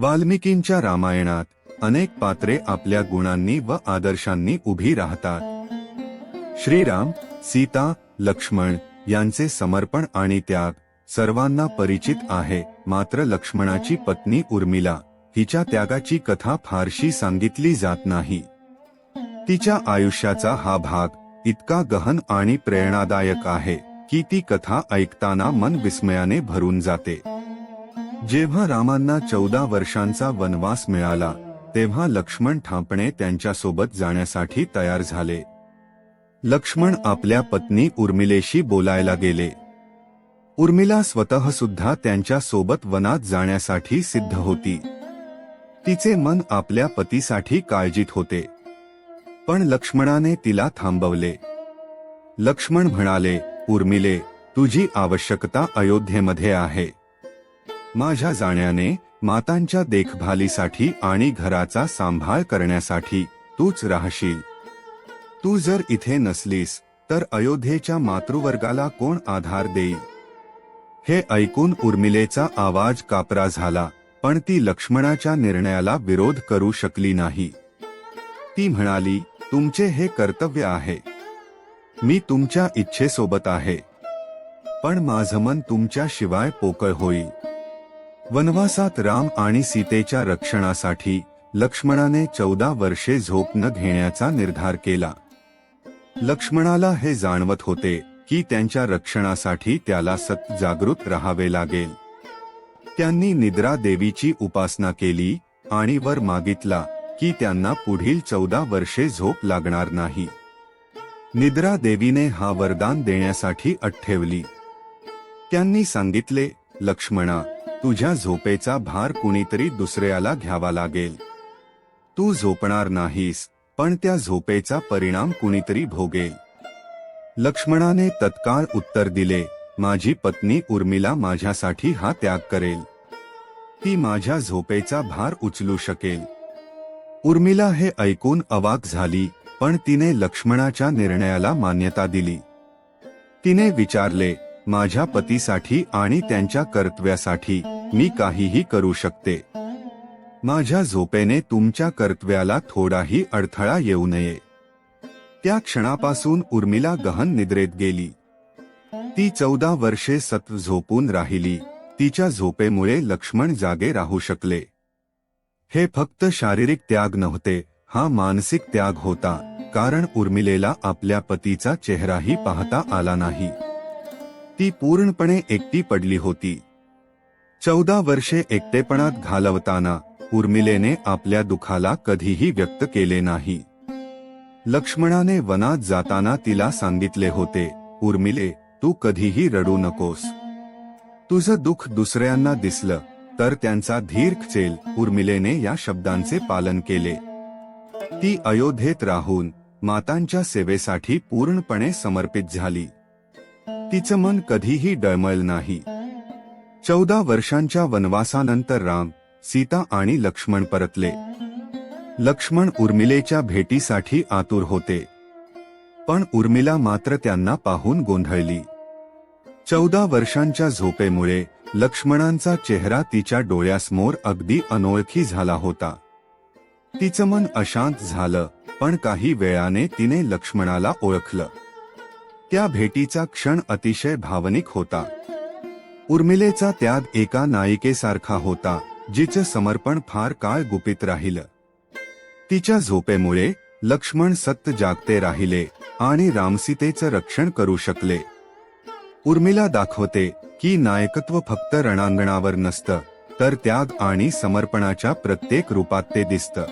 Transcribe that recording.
वाल्मिकींच्या रामायणात अनेक पात्रे आपल्या गुणांनी व आदर्शांनी उभी राहतात. श्रीराम सीता लक्ष्मण यांचे समर्पण आणि त्याग सर्वांना परिचित आहे. मात्र लक्ष्मणाची पत्नी उर्मिला हिच्या त्यागाची कथा फारशी सांगितली जात नाही. तिच्या आयुष्याचा हा भाग इतका गहन आणि प्रेरणादायक आहे की ती कथा ऐकताना मन विस्मयाने भरून जाते. जेव्हा रामांना चौदा वर्षांचा वनवास मिळाला तेव्हा लक्ष्मण ठापणे त्यांच्यासोबत जाण्यासाठी तयार झाले. लक्ष्मण आपल्या पत्नी उर्मिलेशी बोलायला गेले. उर्मिला स्वतः सुद्धा त्यांच्यासोबत वनात जाण्यासाठी सिद्ध होती. तिचे मन आपल्या पतीसाठी काळजीत होते. पण लक्ष्मणाने तिला थांबवले. लक्ष्मण म्हणाले उर्मिले तुझी आवश्यकता अयोध्येमध्ये आहे. माझ्या जाण्याने मातांच्या देखभालीसाठी आणि घराचा सांभाळ करण्यासाठी तूच राहशील. तू जर इथे नसलीस तर अयोध्येच्या मातृवर्गाला कोण आधार देईल? हे ऐकून उर्मिलेचा आवाज कापरा झाला पण ती लक्ष्मणाच्या निर्णयाला विरोध करू शकली नाही. ती म्हणाली तुमचे हे कर्तव्य आहे. मी तुमच्या इच्छेसोबत आहे. पण माझं मन तुमच्या शिवाय पोकळ होईल. वनवासात राम आणि सीतेच्या रक्षणासाठी लक्ष्मणाने चौदा वर्षे झोप न घेण्याचा निर्धार केला. लक्ष्मणाला हे जाणवत होते की त्यांच्या रक्षणासाठी त्याला सत जागृत राहावे लागेल. त्यांनी निद्रा देवीची उपासना केली आणि वर मागितला की त्यांना पुढील चौदा वर्षे झोप लागणार नाही. निद्रा देवीने हा वरदान देण्यासाठी अट ठेवली. त्यांनी सांगितले लक्ष्मणा तुझ्या झोपेचा भार कुणीतरी दुसऱ्याला घ्यावा लागेल. तू झोपणार नाहीस पण त्या झोपेचा परिणाम कुणीतरी भोगेल. लक्ष्मणाने तत्काळ उत्तर दिले माझी पत्नी उर्मिला माझ्यासाठी हा त्याग करेल. ती माझ्या झोपेचा भार उचलू शकेल. उर्मिला हे ऐकून अवाक झाली पण तिने लक्ष्मणाच्या निर्णयाला मान्यता दिली. तिने विचारले माझ्या पतीसाठी आणि त्यांच्या कर्तव्यासाठी मी काहीही करू शकते. माझ्या झोपेने तुमच्या कर्तव्याला थोडाही अडथळा येऊ नये. त्या क्षणापासून उर्मिला गहन निद्रेत गेली. ती चौदा वर्षे सत्व झोपून राहिली. तिच्या झोपेमुळे लक्ष्मण जागे राहू शकले. हे फक्त शारीरिक त्याग नव्हते हा मानसिक त्याग होता कारण उर्मिलेला आपल्या पतीचा चेहराही पाहता आला नाही. ती पूर्णपणे एकटी पडली होती. चौदा वर्षे एकटेपणात घालवताना उर्मिलेने आपल्या दुखाला कधीही व्यक्त केले नाही. लक्ष्मणाने वनात जाताना तिला सांगितले होते उर्मिले तू कधीही रडू नकोस. तुझं दुःख दुसऱ्यांना दिसलं तर त्यांचा धीर खचेल उर्मिलेने या शब्दांचे पालन केले. ती अयोध्येत राहून मातांच्या सेवेसाठी पूर्णपणे समर्पित झाली. तिचं मन कधीही डळमळ नाही. चौदा वर्षांच्या वनवासानंतर राम सीता आणि लक्ष्मण परतले. लक्ष्मण उर्मिलेच्या भेटीसाठी आतुर होते. पण उर्मिला मात्र त्यांना पाहून गोंधळली. चौदा वर्षांच्या झोपेमुळे लक्ष्मणांचा चेहरा तिच्या डोळ्यासमोर अगदी अनोळखी झाला होता. तिचं मन अशांत झालं पण काही वेळाने तिने लक्ष्मणाला ओळखलं. त्या भेटीचा क्षण अतिशय भावनिक होता. उर्मिलेचा त्याग एका नायिकेसारखा होता जिचं समर्पण फार काळ गुपित राहिलं. तिच्या झोपेमुळे लक्ष्मण सत्य जागते राहिले आणि रामसीतेचं रक्षण करू शकले. उर्मिला दाखवते की नायकत्व फक्त रणांगणावर नसतं तर त्याग आणि समर्पणाच्या प्रत्येक रूपात ते दिसतं.